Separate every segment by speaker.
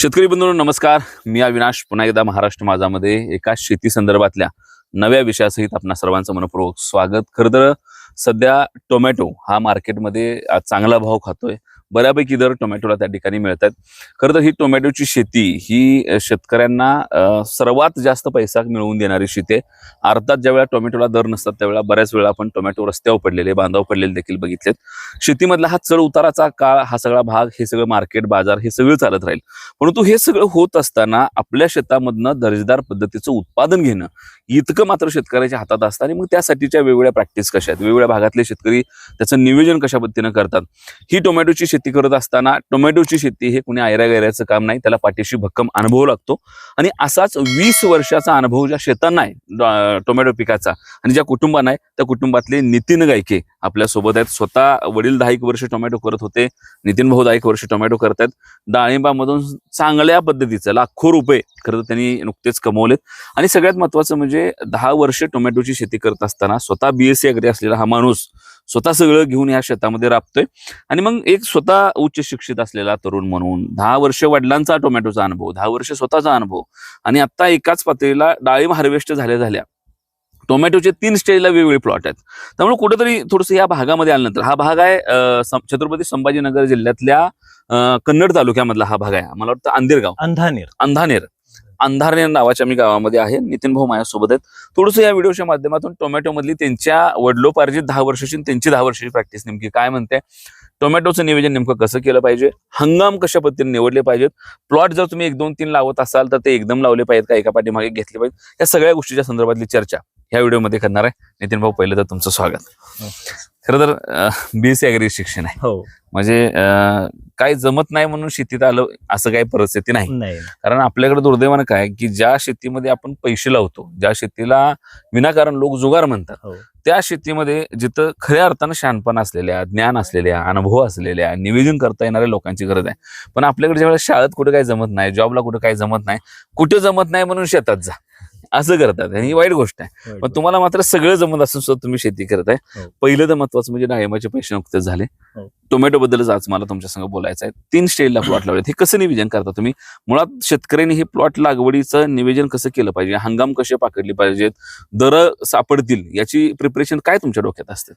Speaker 1: शेतकरी बंधू नमस्कार. मी अविनाश पुन्हा एकदा महाराष्ट्र माझामध्ये एका शेती संदर्भातल्या नव्या विषयासहित आपणा सर्वांचं मनपूर्वक स्वागत. खरं तर सध्या टोमॅटो हा मार्केटमध्ये चांगला भाव खातोय. बऱ्यापैकी दर टोमॅटोला त्या ठिकाणी मिळत आहेत खरं तर ही टोमॅटोची शेती ही शेतकऱ्यांना सर्वात जास्त पैसा मिळवून देणारी शेती आहे. अर्थात ज्यावेळा टोमॅटोला दर नसतात त्यावेळेला बऱ्याच वेळा आपण टोमॅटो रस्त्यावर पडलेले बांधावर पडलेले देखील बघितलेत. शेतीमधला हा चढ उताराचा काळ हा सगळा भाग हे सगळं मार्केट बाजार हे सगळं चालत राहील. परंतु हे सगळं होत असताना आपल्या शेतामधनं दर्जेदार पद्धतीचं उत्पादन घेणं इतकं मात्र शेतकऱ्याच्या हातात असतं आणि मग त्यासाठीच्या वेगवेगळ्या प्रॅक्टिस कशा आहेत? वेगवेगळ्या भागातले शेतकरी त्याचं नियोजन कशा पद्धतीनं करतात? ही टोमॅटोची शेती करत असताना टोमॅटोची शेती हे कुणी आयऱ्या गैऱ्याचं काम नाही त्याला पाठीशी भक्कम अनुभव लागतो. आणि असाच वीस वर्षाचा अनुभव ज्या शेतांना आहे टोमॅटो पिकाचा आणि ज्या कुटुंबांना आहे त्या कुटुंबातले नितीन गायके आपल्यासोबत आहेत. स्वतः वडील दहा एक वर्ष टोमॅटो करत होते नितीन भाऊ दहा एक वर्ष टोमॅटो करत आहेत. डाळिंबामधून चांगल्या पद्धतीचं लाखो रुपये खरं तर त्यांनी नुकतेच कमवलेत. आणि सगळ्यात महत्वाचं म्हणजे दहा वर्ष टोमॅटोची शेती करत असताना स्वतः बीएससी अग्री असलेला हा माणूस स्वतः सगळं घेऊन या शेतामध्ये राबतोय. आणि मग एक स्वतः उच्च शिक्षित असलेला तरुण म्हणून दहा वर्ष वडिलांचा टोमॅटोचा अनुभव दहा वर्ष स्वतःचा अनुभव आणि आता एकाच पातळीला डाळिंब हार्वेस्ट झाल्या झाल्या. टोमॅटोचे तीन स्टेजला वेगवेगळे प्लॉट आहेत. त्यामुळे कुठेतरी थोडंसं या भागामध्ये आल्यानंतर हा भाग आहे छत्रपती संभाजीनगर जिल्ह्यातल्या कन्नड तालुक्यामधला हा भाग आहे. मला वाटतं अंधेरगाव.
Speaker 2: अंधानेर.
Speaker 1: अंधानेर. अंधारणे नावाच्या मी गावामध्ये आहे. नितीन भाऊ माझ्यासोबत आहेत. थोडंसं या व्हिडिओच्या माध्यमातून टोमॅटोमधली त्यांच्या वडलोपार्जित दहा वर्षाची त्यांची दहा वर्षाची प्रॅक्टिस नेमकी काय म्हणते? टोमॅटोचं नियोजन नेमकं कसं केलं पाहिजे? हंगाम कशा पद्धतीने निवडले पाहिजेत? प्लॉट जर तुम्ही एक दोन तीन लावत असाल तर ते एकदम लावले पाहिजेत का? एका पाठीमागे घेतले पाहिजेत? या सगळ्या गोष्टीच्या संदर्भातली चर्चा. ह्या व्हिडिओमध्ये करणार आहे. नितीन भाऊ पहिलं तर तुमचं स्वागत. खरं तर बीएससी अग्री शिक्षण आहे.
Speaker 2: हो.
Speaker 1: म्हणजे काय जमत नाही म्हणून शेतीत आलं असं काही परिस्थिती नाही. कारण आपल्याकडे दुर्दैवानं काय की ज्या शेतीमध्ये आपण पैसे लावतो ज्या शेतीला विनाकारण लोक जुगार म्हणतात
Speaker 2: हो.
Speaker 1: त्या शेतीमध्ये जिथं खऱ्या अर्थानं शहाणपण असलेल्या ज्ञान असलेल्या अनुभव असलेल्या निवेदन करता येणाऱ्या लोकांची गरज आहे. पण आपल्याकडे ज्यावेळेस शाळेत कुठे काही जमत नाही जॉबला कुठे काही जमत नाही कुठे जमत नाही म्हणून शेतात जा. असं करतात आणि ही वाईट गोष्ट आहे. पण तुम्हाला मात्र सगळं जमत असून सुद्धा तुम्ही शेती करताय.
Speaker 2: हो.
Speaker 1: पहिलं तर महत्वाचं म्हणजे डाळिंबाचे पैसे नुकतेच झाले.
Speaker 2: हो.
Speaker 1: टोमॅटो बद्दलच आज मला तुमच्या संग बोलायचं आहे. तीन स्टेजला प्लॉट लावले हे कसं नियोजन करता तुम्ही? मुळात शेतकऱ्यांनी हे प्लॉट लागवडीचं नियोजन कसं केलं पाहिजे? हंगाम कसे पाकडले पाहिजेत? दर सापडतील याची प्रिपरेशन काय तुमच्या डोक्यात असते?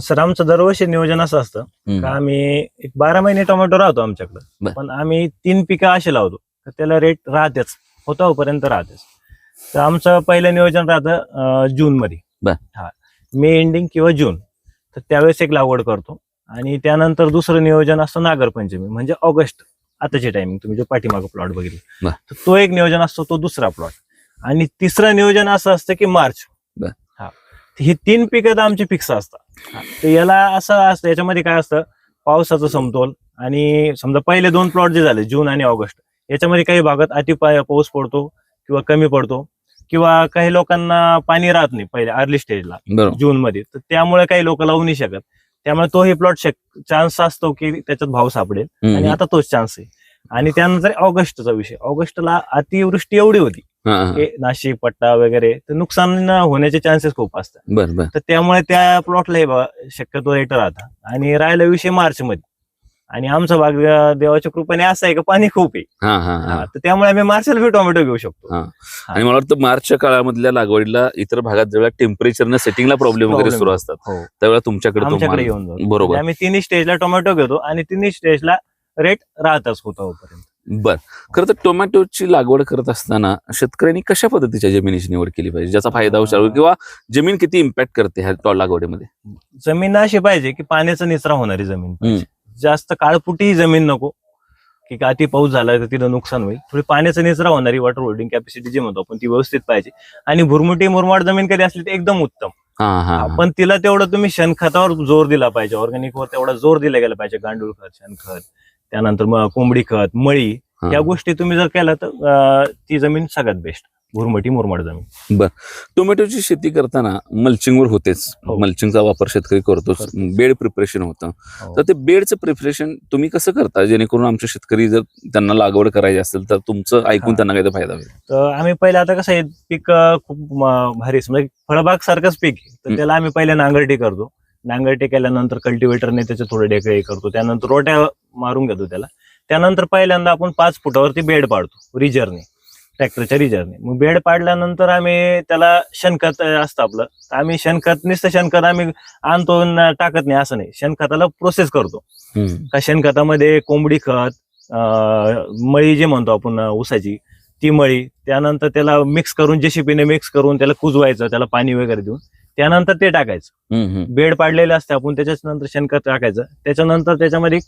Speaker 2: सर आमचं दरवर्षी नियोजन असं असतं का आम्ही एक बारा महिने टोमॅटो राहतो आमच्याकडे. पण आम्ही तीन पिकं असे लावतो. त्याला रेट राहतेच. होता पर्यंत राहतेच. तर आमचं पहिलं नियोजन राहतं जून मध्ये. हा. मे एंडिंग किंवा जून. तर त्यावेळेस एक लागवड करतो. आणि त्यानंतर दुसरं नियोजन असतं नागरपंचमी म्हणजे ऑगस्ट. आताची टायमिंग तुम्ही जो पाठीमागं प्लॉट बघितली. तर तो एक नियोजन असतो तो दुसरा प्लॉट आणि तिसरं नियोजन असं असतं की मार्च. हा. ही तीन पिकं तर आमची फिक्स असतात. तर याला असं असतं याच्यामध्ये काय असतं पावसाचा समतोल. आणि समजा पहिले दोन प्लॉट जे झाले जून आणि ऑगस्ट याच्यामध्ये काही भागात अति पाऊस पडतो. किंवा कमी पडतो किंवा काही लोकांना पाणी राहत नाही पहिले अर्ली स्टेजला
Speaker 1: बरोबर.
Speaker 2: जून मध्ये. तर त्यामुळे काही लोक लावू नाही शकत. त्यामुळे तोही प्लॉट चान्स असतो की त्याच्यात भाव सापडेल. आणि
Speaker 1: हम्म.
Speaker 2: आता तोच चान्स आहे. आणि त्यानंतर ऑगस्टचा विषय. ऑगस्टला अतिवृष्टी एवढी होती
Speaker 1: हा, हा.
Speaker 2: की नाशिक पट्टा वगैरे तर नुकसान होण्याचे चान्सेस खूप असतात.
Speaker 1: बर बर.
Speaker 2: तर त्यामुळे त्या प्लॉटला हे शक्यतो रेट राहता. आणि राहिला विषय मार्च मध्ये आणि आमचा भाग देवाच्या कृपेने असा आहे की पाणी खूप आहे.
Speaker 1: हा हा हा.
Speaker 2: हा, तर त्यामुळे आम्ही मार्चला बी टोमॅटो घेऊ शकतो.
Speaker 1: हा. आणि मला वाटतं मार्चच्या काळामधल्या लागवडीला इतर भागात जेव्हा टेम्परेचरनं सेटिंगला प्रॉब्लेम वगैरे
Speaker 2: Problem.
Speaker 1: सुरू असतात
Speaker 2: हो.
Speaker 1: त्यावेळेला तुमच्याकडे तो
Speaker 2: आमच्याकडे
Speaker 1: माल-
Speaker 2: येऊन जातो.
Speaker 1: बरोबर.
Speaker 2: म्हणजे आम्ही तिन्ही स्टेजला टोमॅटो घेतो आणि तिन्ही स्टेजला रेट राहतच होता
Speaker 1: बर. खरं तर टोमॅटोची लागवड करत असताना शेतकऱ्यांनी कशा पद्धतीच्या जमिनीची निवड केली पाहिजे ज्याचा फायदा होऊ शकतो? किंवा जमीन किती इम्पॅक्ट करते ह्या टॉ लागवडीमध्ये?
Speaker 2: जमीन अशी पाहिजे की पाण्याचा निचरा होणारी जमीन पाहिजे. जास्त काळपुटी जमीन नको. की का अति पाऊस झाला तर तिथं नुकसान होईल. थोडी पाण्याचा निचरा होणारी वॉटर होल्डिंग कॅपॅसिटी जी म्हणतो आपण ती व्यवस्थित पाहिजे. आणि भुरमुटी मुरमाड जमीन कधी असली तर एकदम उत्तम. पण तिला तेवढं तुम्ही शेणखतावर जोर दिला पाहिजे. ऑर्गॅनिक वर तेवढा जोर दिला गेला पाहिजे. गांडूळ खत शेणखत त्यानंतर मग कोंबडी खत मळी. या गोष्टी तुम्ही जर केल्या तर ती जमीन सगळ्यात बेस्ट भुरमटी मुरमाड जमीन.
Speaker 1: टोमॅटोची शेती करताना मल्चिंगवर होतेच.
Speaker 2: हो.
Speaker 1: मल्चिंगचा वापर शेतकरी करतोच
Speaker 2: करतो.
Speaker 1: बेड प्रिपरेशन होतं.
Speaker 2: हो.
Speaker 1: तर ते बेडचं प्रिपरेशन तुम्ही कसं करता? जेणेकरून आमचे शेतकरी जर त्यांना लागवड करायची असेल तर तुमचं ऐकून
Speaker 2: हा.
Speaker 1: त्यांना काही फायदा होईल.
Speaker 2: तर आम्ही पहिले आता कसं आहे पीक अं, खूप म- भारी म्हणजे फळबाग सारखंच पीक आहे. तर
Speaker 1: हं.
Speaker 2: त्याला आम्ही पहिले नांगरटी करतो. नांगरटी केल्यानंतर कल्टिवेटरने त्याचे थोडे डेकळे करतो. त्यानंतर रोट्या मारून घेतो त्याला. त्यानंतर पहिल्यांदा आपण पाच फुटावरती बेड पाडतो. रिजरने ट्रॅक्टरच्या रिजरने मग बेड पाडल्यानंतर आम्ही त्याला शेणखत असतं आपलं. आम्ही शेणखत नुसतं शेणखत आम्ही आणतो टाकत नाही असं नाही. शेणखताला प्रोसेस करतो. का शेणखतामध्ये कोंबडी खत मळी जे म्हणतो आपण ऊसाची ती मळी त्यानंतर त्याला मिक्स करून जेसीपीने मिक्स करून त्याला कुजवायचं त्याला पाणी वगैरे देऊन. त्यानंतर ते टाकायचं. बेड पाडलेले असते आपण त्याच्याच नंतर शेणखत टाकायचं. त्याच्यानंतर त्याच्यामध्ये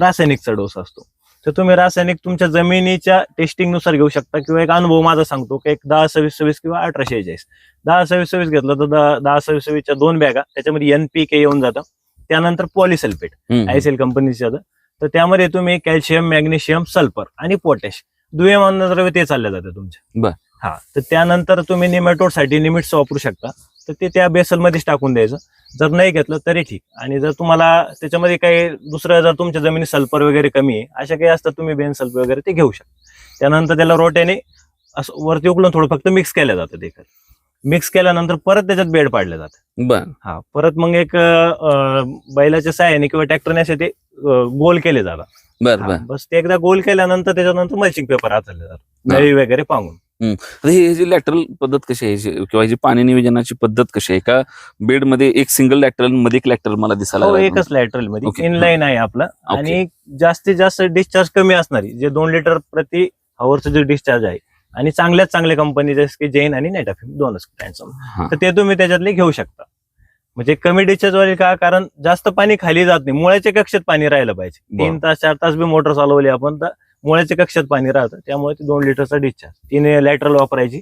Speaker 2: रासायनिकचा डोस असतो. तर तुम्ही रासायनिक तुमच्या जमिनीच्या टेस्टिंगनुसार घेऊ शकता. किंवा एक अनुभव माझा सांगतो की एक दहा सव्वीस सव्वीस किंवा अठरा शेहेचाळीस दहा सव्वीस सव्वीस घेतलं तर दहा सव्वीस सव्वीसच्या दोन बॅगा त्याच्यामध्ये एन पी के येऊन जातं. त्यानंतर पॉलिसल्फेट. आयसेल कंपनीच्या तर त्यामध्ये तुम्ही कॅल्शियम मॅग्नेशियम सल्फर आणि पोटॅश दुय्यम अन्नद्रव्य ते चालले जाते तुमचे
Speaker 1: बर.
Speaker 2: हा. तर त्यानंतर तुम्ही निमेटोडसाठी निमिट्स वापरू शकता. तर ते त्या बेसलमध्येच टाकून द्यायचं. जर नाही घेतलं तरी ठीक. आणि जर तुम्हाला त्याच्यामध्ये काही दुसरं जर तुमच्या जमिनीत सल्फर वगैरे कमी आहे अशा काही असतात तुम्ही बेन सल्फर वगैरे ते घेऊ शकता. त्यानंतर त्याला रोट्याने असं वरती उकळून थोडं फक्त मिक्स केलं जातं ते मिक्स केल्यानंतर परत त्याच्यात बेड पाडलं जातं.
Speaker 1: बर.
Speaker 2: हा परत मग एक बैलाच्या सहाय्याने किंवा ट्रॅक्टरने असे ते गोल केले जातात. बस ते एकदा गोल केल्यानंतर त्याच्यानंतर मल्चिंग पेपर आचरले जातात. नळी वगैरे
Speaker 1: आता हे जी लॅटरल पद्धत कशी आहे? किंवा ही जी पाणी नियोजनाची पद्धत कशी आहे? का बेडमध्ये एक सिंगल लॅटरलमध्ये एक लॅटरल मला दिसायला
Speaker 2: हो. एकच
Speaker 1: लॅटरलमध्ये.
Speaker 2: इनलाईन आहे आपलं. आणि जास्तीत जास्त डिस्चार्ज कमी असणारी जे दोन लिटर प्रति हवरचं जे डिस्चार्ज आहे. आणि चांगल्यात चांगल्या कंपनी जसं की जैन आणि नेटाफिम दोनच. तर ते तुम्ही त्याच्यातले घेऊ शकता. म्हणजे कमी डिस्चार्ज वाले का? कारण जास्त पाणी खाली जात नाही. मुळ्याच्या कक्षेत पाणी राहिलं पाहिजे. तीन तास चार तास बी मोटर चालवली आपण तर मुळ्याच्या कक्षेत पाणी राहतं त्यामुळे ते दोन लिटरचा डिस्चार्ज तीन लॅटरल वापरायची.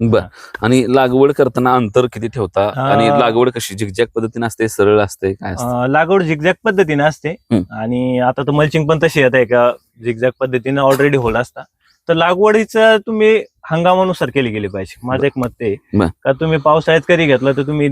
Speaker 1: बर. आणि लागवड करताना अंतर किती ठेवता? आणि लागवड कशी? झिकझॅक पद्धतीने असते सरळ असते काय असते?
Speaker 2: लागवड झिकझॅक पद्धतीने असते. आणि आता तर मल्चिंग पण तशी येत आहे का झिकझॅक पद्धतीने ऑलरेडी होल असता. तर लागवडीचं तुम्ही हंगामानुसार केली गेली पाहिजे. माझं एक मत ते. का तुम्ही पावसाळ्यात कधी घेतलं तर तुम्ही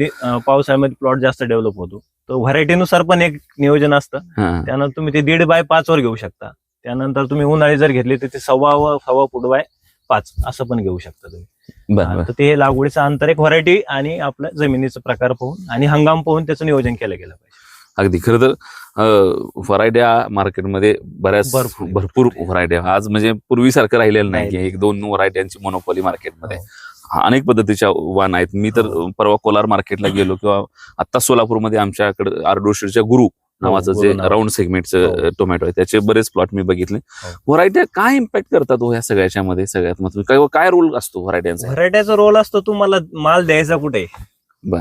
Speaker 2: पावसाळ्यामध्ये प्लॉट जास्त डेव्हलप होतो. तर व्हरायटीनुसार पण एक नियोजन असतं. त्यानंतर तुम्ही ते दीड बाय पाच वर घेऊ शकता. त्यानंतर तुम्ही उन्हाळी जर घेतली तर ते सव्वा व सव्वा फूट बाय पाच असं पण घेऊ शकता तुम्ही
Speaker 1: बर बर
Speaker 2: तर ते लागवडीचं अंतर एक व्हरायटी आणि आपल्या जमिनीचा प्रकार पाहून आणि हंगाम पाहून त्याचं नियोजन केलं गेलं पाहिजे
Speaker 1: अगदी खरं तर व्हरायट्या मार्केटमध्ये बऱ्याच
Speaker 2: भरपूर.
Speaker 1: भरपूर व्हरायट्या आज म्हणजे पूर्वीसारखं राहिलेलं नाही की. एक दोन व्हरायट्यांची मोनोपॉली मार्केटमध्ये
Speaker 2: हो.
Speaker 1: अनेक पद्धतीच्या वाण आहेत मी तर
Speaker 2: हो.
Speaker 1: परवा कोलार मार्केटला गेलो किंवा आता सोलापूरमध्ये आमच्याकडे आर्डोशीरच्या गुरु नावाचं
Speaker 2: गुरु
Speaker 1: जे. राऊंड सेगमेंटचं
Speaker 2: हो.
Speaker 1: टोमॅटो आहे त्याचे बरेच प्लॉट मी बघितले
Speaker 2: हो.
Speaker 1: व्हरायट्या काय इम्पॅक्ट करतात हो ह्या सगळ्याच्या मध्ये सगळ्यात मग काय काय रोल असतो व्हरायट्यांचा
Speaker 2: व्हरायटीचा रोल असतो तुम्हाला माल द्यायचा कुठे.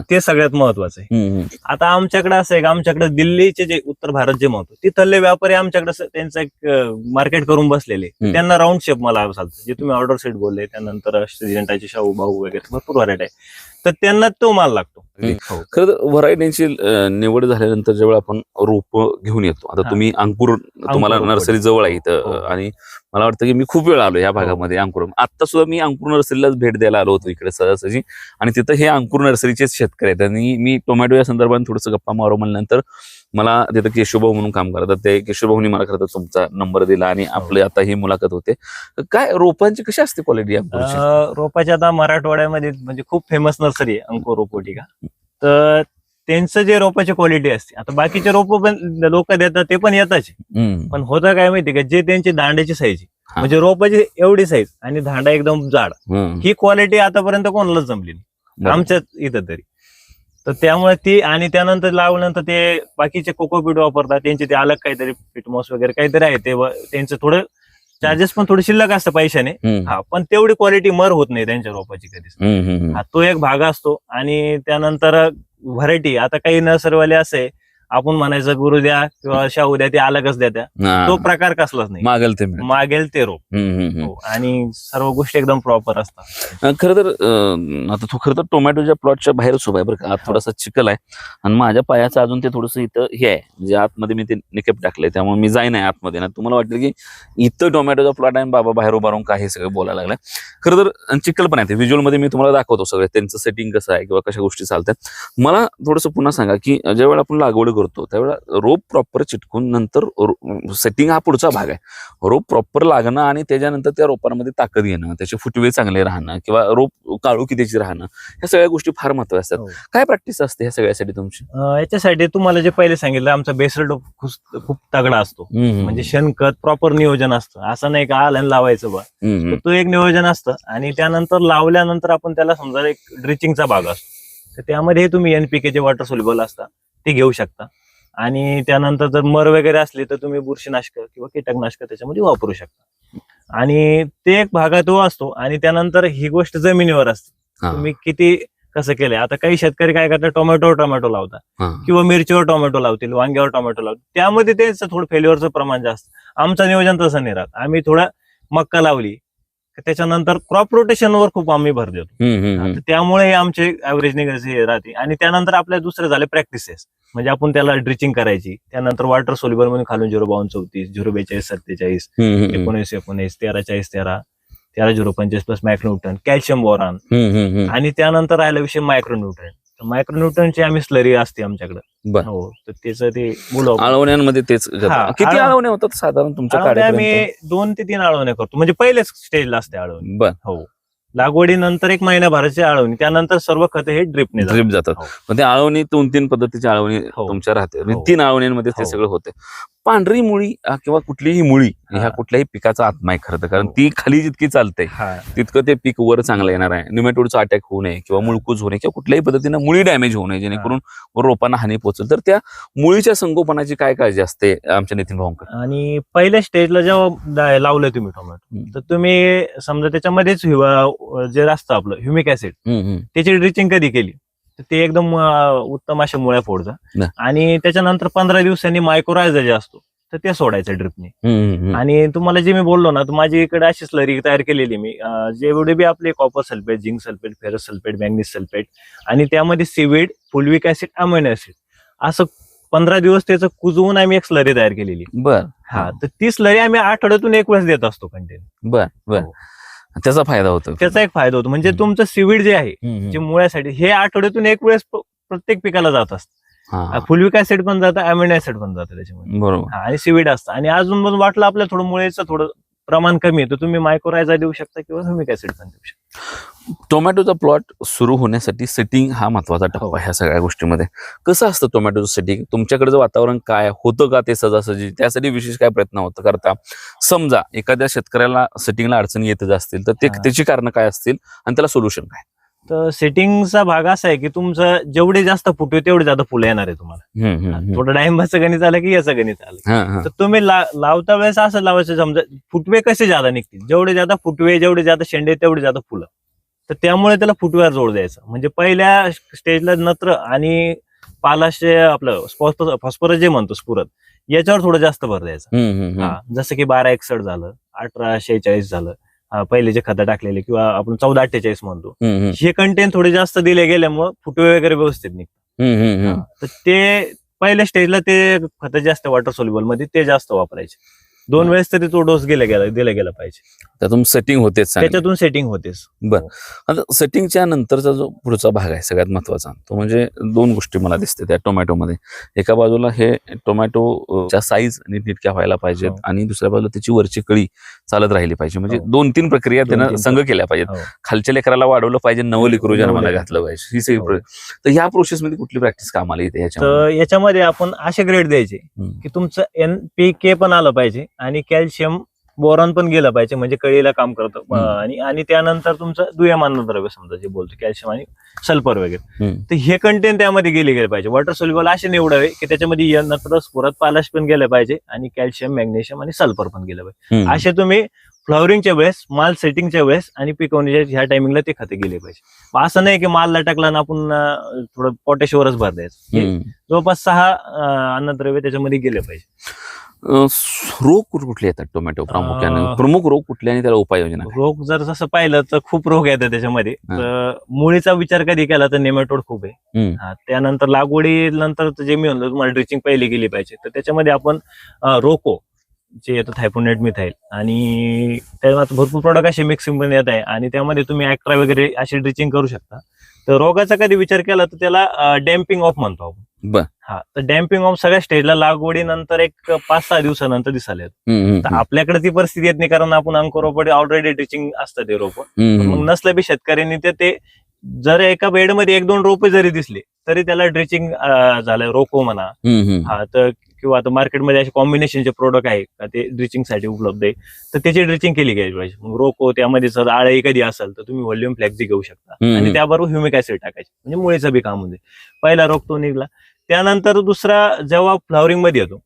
Speaker 2: ते सगळ्यात महत्वाचं आहे. आता आमच्याकडे असं आहे का आमच्याकडे दिल्लीचे जे उत्तर भारत जे म्हणतो तिथले व्यापारी आमच्याकडे त्यांचं एक मार्केट करून बसलेले. त्यांना राऊंड शेप मला जे तुम्ही ऑर्डर सेट बोलले त्यानंतर श्रीजंटाचे शाहू भाऊ वगैरे भरपूर व्हरायटी आहे तर त्यांना तो माल लागतो. हो.
Speaker 1: खरं व्हरायटीची निवड झाल्यानंतर जेव्हा आपण रोप घेऊन येतो आता
Speaker 2: हा.
Speaker 1: तुम्ही अंकुर तुम्हाला. नर्सरी जवळ आहे इथं
Speaker 2: हो.
Speaker 1: आणि मला वाटतं की मी खूप वेळ आलो या भागामध्ये अंकुर आता सुद्धा मी अंकुर नर्सरीलाच भेट द्यायला आलो होतो इकडे सहजासहजी आणि तिथं हे अंकुर नर्सरीचेच शेतकरी आहेत आणि मी टोमॅटो या संदर्भात थोडंसं गप्पा मारू म्हणल्यानंतर मला तिथं केशवभाऊ म्हणून काम करतात. ते केशवभाऊनी मला खरं तर तुमचा नंबर दिला आणि आपली आता ही मुलाखत होते. काय रोपांची कशी असते क्वालिटी
Speaker 2: रोपाची आता मराठवाड्यामध्ये म्हणजे खूप फेमस नर्सरी आहे अंकुर रोपोटिका तर त्यांचं जे रोपाची क्वालिटी असते. आता बाकीचे रोप पण लोक देतात ते पण
Speaker 1: हम्म.
Speaker 2: पण होतं काय माहिती का? जे त्यांची दांड्याची साईज
Speaker 1: हा.
Speaker 2: म्हणजे रोपाची एवढी साईज आणि दांडा एकदम जाड. ही क्वालिटी आतापर्यंत कोणालाच जमली नाही. आमच्या इथं तरी. तर त्यामुळे ती आणि त्यानंतर लावल्यानंतर ते बाकीचे कोकोपीट वापरतात त्यांचे ते अलग काहीतरी फिटमॉस वगैरे काहीतरी आहे ते व- त्यांचं थोडं चार्जेस पण थोडे शिल्लक असतं पैशाने. हा पण तेवढी क्वालिटी मर होत नाही त्यांच्या रोपाची कधीच. हा तो एक भाग असतो आणि त्यानंतर व्हरायटी आता काही नर्सरीवाले असे आपण म्हणायचं गुरु द्या किंवा शाहू द्या ते अलगच द्या त्या
Speaker 1: हा.
Speaker 2: तो प्रकार कसलाच नाही.
Speaker 1: मागेल ते मिळेल.
Speaker 2: मागेल ते रोप.
Speaker 1: हम्म, हम्म, हम्म.
Speaker 2: हो, आणि सर्व गोष्टी एकदम प्रॉपर असतात.
Speaker 1: अं, खरं तर अं, आता तो खरं तर टोमॅटोच्या प्लॉटच्या बाहेरच उभा आहे बरं का. आत थोडासा चिखल आहे. आणि माझ्या पायाचं अजून ते थोडंसं इथं हे आहे. म्हणजे आतमध्ये मी ते निकेप टाकलंय. त्यामुळे मी जाईन आहे आतमध्ये. ना तुम्हाला वाटेल की इथं टोमॅटोचा प्लॉट आहे आणि बाबा बाहेर उभा राहून काही सगळं बोलायला लागलाय. खरं तर अं, चिखल पण आहे. ते व्हिज्युअलमध्ये मी तुम्हाला दाखवतो सगळं. त्यांचं सेटिंग कसं आहे किंवा कशा गोष्टी चालतात. मला थोडंसं पुन्हा सांगा की ज्यावेळेला आपण लागवड करतो त्यावेळेला रोप प्रॉपर चिटकून नंतर सेटिंग हा पुढचा भाग आहे. रोप प्रॉपर लागणं आणि त्याच्यानंतर त्या रोपांमध्ये ताकद येणं त्याचे फुटवे चांगले राहणं किंवा रोप काळुकी त्याची राहणं ह्या सगळ्या गोष्टी फार महत्त्वाच्या
Speaker 2: हो.
Speaker 1: असतात काय प्रॅक्टिस असते ह्या सगळ्यासाठी तुमची?
Speaker 2: याच्यासाठी तुम्हाला जे पहिले सांगितलं आमचा बेसर खूप खूप तगडा असतो. म्हणजे शेणखत प्रॉपर नियोजन असतं. असं नाही का आलं लावायचं बा. तो एक नियोजन असतं आणि त्यानंतर लावल्यानंतर आपण त्याला समजा एक ड्रिचिंगचा भाग असतो. तर त्यामध्ये तुम्ही एनपीके जे वॉटर सोल्युबल असतात. ते घेऊ शकता. आणि त्यानंतर जर मर वगैरे असली तर तुम्ही बुरशीनाशक किंवा कीटकनाशक त्याच्यामध्ये वापरू शकता. आणि ते एक भागात तो असतो आणि त्यानंतर ही गोष्ट जमिनीवर असते. तुम्ही किती कसं केलंय? आता काही शेतकरी काय करतात? टोमॅटो टोमॅटो लावतात. किंवा मिरचीवर टोमॅटो लावतील वांग्यावर टोमॅटो लावतील. त्यामध्ये त्यांचं थोडं फेल्युअरचं प्रमाण जास्त. आमचं नियोजन तसं नाही राहत. आम्ही थोडं मक्का लावली त्याच्यानंतर क्रॉप रोटेशनवर खूप आम्ही भर देतो. त्यामुळे आमचे ऍव्हरेज निघायचे राहते. आणि त्यानंतर आपल्या दुसरे झाले प्रॅक्टिसेस म्हणजे आपण त्याला ड्रिचिंग करायची. त्यानंतर वॉटर सोल्युबल म्हणून खालून झिरो बावन्न चौतीस झिरो बेचाळीस सत्तेचाळीस एकोणीस एकोणीस तेरा चाळीस तेरा तेरा झिरो पंचवीस प्लस मायक्रोन्यूटन कॅल्शियम बोरान. आणि त्यानंतर राहिला विषय मायक्रोन्यूट्रन मायक्रोन्यूट्रनची आम्ही स्लरी असते आमच्याकडे
Speaker 1: बर.
Speaker 2: हो तर त्याचं ते मुलं
Speaker 1: आळवण्यांमध्ये तेच.
Speaker 2: हा,
Speaker 1: किती
Speaker 2: आळव-
Speaker 1: आळवणे होतात साधारण तुमच्या कार्यक्रमात
Speaker 2: आम्ही दोन ते तीन आळवण्या करतो म्हणजे पहिलेच स्टेजला असते आळवणी
Speaker 1: बर
Speaker 2: हो लागवडीनंतर एक महिन्याभराची आळवणी त्यानंतर सर्व खत हे ड्रिपने.
Speaker 1: ड्रिप जातात
Speaker 2: हो.
Speaker 1: ते आळवणी दोन तीन पद्धतीची आळवणी
Speaker 2: हो.
Speaker 1: तुमच्या राहते
Speaker 2: हो.
Speaker 1: तीन आळवणींमध्ये ते
Speaker 2: हो.
Speaker 1: सगळं होते पांढरी मुळी किंवा कुठलीही मुळी. ह्या कुठल्याही पिकाचा आत्मा आहे खरं तर. कारण
Speaker 2: हो.
Speaker 1: ती खाली जितकी चालते
Speaker 2: हा.
Speaker 1: तितकं ते पीक वर चांगलं येणार आहे. निमेटोडचा अटॅक होऊ नये किंवा मुळकूज होऊ नये किंवा कुठल्याही पद्धतीनं मुळी डॅमेज होऊ नये जेणेकरून रोपांना हानी पोहोचेल. तर त्या मुळीच्या संगोपनाची काय काळजी असते आमच्या नितीन भाऊंकडे?
Speaker 2: आणि पहिल्या स्टेजला जेव्हा लावलं तुम्ही टोमॅटो. तर तुम्ही समजा त्याच्यामध्येच जे असतं आपलं ह्युमिक ऍसिड त्याची ड्रिचिंग कधी केली? तर ते एकदम अं, उत्तम अशा मुळ्या फोडतं. आणि त्याच्यानंतर पंधरा दिवसांनी मायक्रोरायझर जे असतो तर ते सोडायचं ड्रिपने आणि तुम्हाला जे मी बोललो ना तर माझी इकडे अशी स्लरी तयार केलेली मी. अं, जेवढे बी आपले copper sulphate zinc sulphate ferrous sulphate manganese sulphate आणि त्यामध्ये seaweed fulvic acid amino acid असं पंधरा दिवस त्याचं कुजवून आम्ही एक स्लरी तयार केलेली.
Speaker 1: बर.
Speaker 2: हा तर ती स्लरी आम्ही आठवड्यातून एक वेळेस देत असतो कंटिन्यू
Speaker 1: बर बर.
Speaker 2: हो.
Speaker 1: त्याचा फायदा होतो
Speaker 2: त्याचा एक फायदा होतो म्हणजे. तुमचं सिविड जे आहे जे. मुळ्यासाठी हे आठवड्यातून एक वेळेस प्रत्येक पिकाला जात असतं. फुलविक ऍसिड पण जातं अमिनो ऍसिड पण जातं त्याच्यामध्ये
Speaker 1: बरोबर
Speaker 2: आणि सिविड असतं आणि अजून पण वाटलं आपल्याला थोडं मुळेचं थोडं प्रमाण कमी आहे तर तुम्ही मायक्रोरायझा देऊ शकता किंवा ह्युमिक ऍसिड पण देऊ शकता.
Speaker 1: टोमॅटोचा प्लॉट सुरू होण्यासाठी सेटिंग हा महत्त्वाचा
Speaker 2: हो.
Speaker 1: टप्पा ह्या सगळ्या गोष्टीमध्ये. कसं असतं टोमॅटोचं सेटिंग तुमच्याकडचं वातावरण काय? होतं का ते सहजासहजी त्यासाठी विशेष काय प्रयत्न होतं करता? समजा एखाद्या शेतकऱ्याला सेटिंगला अडचणी येतच असतील तर ते
Speaker 2: हा.
Speaker 1: त्याची कारण काय असतील? आणि त्याला सोल्युशन काय?
Speaker 2: तर सेटिंगचा भाग असा आहे की तुमचं जेवढे जास्त फुटवे तेवढे जास्त फुलं येणार आहे तुम्हाला. थोडं डाळिंबाचं गणित आलं की याचं गणित आलं. तर तुम्ही लावता वेळेस असं लावायचं समजा फुटवे कसे जादा निघतील जेवढे जादा फुटवे जेवढे जादा शेंडे तेवढे जादा फुलं तर त्यामुळे त्याला फुटव्यावर जोड द्यायचा म्हणजे पहिल्या स्टेजला नत्र आणि पालाशे आपलं फॉस्फरस जे म्हणतो स्फुरत याच्यावर थोडं जास्त भर द्यायचा. हा जसं की बारा एकसठ झालं अठरा शेहेचाळीस झालं पहिले जे खतं टाकलेले किंवा आपण चौदा अठ्ठेचाळीस म्हणतो. हे कंटेंट थोडे जास्त दिले गेल्यामुळे फुटवे वगैरे व्यवस्थित निघतात. तर ते पहिल्या स्टेजला ते खत जास्त वॉटर सोल्युबलमध्ये ते जास्त वापरायचे दोन. वेळेस तरी तो डोस गेला गेला दिला गेला पाहिजे
Speaker 1: त्यातून सेटिंग होतेच चांगली.
Speaker 2: त्याच्यातून सेटिंग होतेच
Speaker 1: आता सेटिंगच्या नंतरचा जो पुढचा भाग आहे सगळ्यात महत्त्वाचा तो म्हणजे दोन गोष्टी मला दिसते त्या टोमॅटोमध्ये एका बाजूला हे टोमॅटोच्या साईज नीटनेटक्या व्हायला पाहिजेत
Speaker 2: हो.
Speaker 1: आणि दुसऱ्या बाजूला त्याची वरची कळी चालत राहिली पाहिजे म्हणजे
Speaker 2: हो.
Speaker 1: दोन तीन प्रक्रिया
Speaker 2: दोन
Speaker 1: त्यानं
Speaker 2: तीन
Speaker 1: संघ केल्या पाहिजेत
Speaker 2: हो.
Speaker 1: खालच्या लेकराला वाढवलं पाहिजे नवं लेकरू
Speaker 2: नवं
Speaker 1: मला. घातलं पाहिजे ही सगळी
Speaker 2: हो.
Speaker 1: तर ह्या प्रोसेसमध्ये कुठली प्रॅक्टिस कामाला येते ह्याच्यामध्ये
Speaker 2: तर याच्यामध्ये आपण असे ग्रेड द्यायचे
Speaker 1: हम्म.
Speaker 2: की तुमचं एन पी के पण आलं पाहिजे आणि कॅल्शियम बोरॉन पण गेलं पाहिजे म्हणजे कळीला काम करतं. आणि आणि त्यानंतर तुमचं दुय्यम अन्नद्रव्य समजा जे बोलतो कॅल्शियम आणि सल्फर वगैरे. तर हे कंटेंट त्यामध्ये गेले गेले पाहिजे वॉटर सोल्युबल असे निवडावे की त्याच्यामध्ये य- नत्र स्फुरत पालाश पण गेले पाहिजे आणि कॅल्शियम मॅग्नेशियम आणि सल्फर पण गेलं पाहिजे. असे तुम्ही फ्लॉवरिंगच्या वेळेस माल सेटिंगच्या वेळेस आणि पिकवण्याच्या ह्या टायमिंगला ते खते गेले पाहिजे असं नाही की माल लटकला ना आपण थोडं पोटॅशवरच भर द्यायचं. जवळपास सहा अन्नद्रव्य त्याच्यामध्ये गेले पाहिजे
Speaker 1: रोग कुठ- कुठले येतात टोमॅटो प्रामुख्याने. प्रमुख रोग कुठले आणि त्याला उपाययोजना?
Speaker 2: रोग जर जसं पाहिलं तर खूप रोग येतात त्याच्यामध्ये. तर मुळीचा विचार कधी केला तर नेमॅटोड खूप आहे. त्यानंतर लागवडी नंतर जे मी म्हणलो तुम्हाला ड्रिचिंग पहिली गेली पाहिजे. तर त्याच्यामध्ये आपण रोको जे येतं थायपोनेट मिथाईल. आणि त्यात भरपूर प्रॉडक्ट असे मिक्सिंग पण येत आहे. आणि त्यामध्ये तुम्ही ऍक्ट्रा वगैरे अशी ड्रिचिंग करू शकता. तर रोगाचा कधी विचार केला तर त्याला डॅम्पिंग ऑफ म्हणतो आपण
Speaker 1: बर.
Speaker 2: हा तर डॅम्पिंग ऑफ सगळ्या स्टेजला लागवडीनंतर एक पाच सहा दिवसानंतर दिसायला येतो
Speaker 1: हम्म, हम्म,
Speaker 2: तर आपल्याकडे ती परिस्थिती येत नाही कारण आपण अंकुरोपडी ऑलरेडी ड्रिचिंग असतं ते रोप मग. नसलं बी शेतकऱ्यांनी ते ते जर एका बेडमध्ये एक दोन रोपे जरी दिसले तरी त्याला ड्रिचिंग झालं रोको म्हणा. हा तर किंवा आता मार्केटमध्ये असे कॉम्बिनेशनचे प्रोडक्ट आहे का ते ड्रिचिंगसाठी उपलब्ध आहे. तर त्याची ड्रिचिंग केली गेली पाहिजे मग रोको त्यामध्ये जर आळी कधी असेल तर तुम्ही व्हॉल्युम फ्लॅक्झी घेऊ शकता. आणि त्याबरोबर ह्युमिक ऍसिड टाकायचे. म्हणजे मुळीचं बी काम होते. पहिला रोग तो निघला. त्यानंतर दुसरा जेव्हा फ्लॉवरिंगमध्ये येतो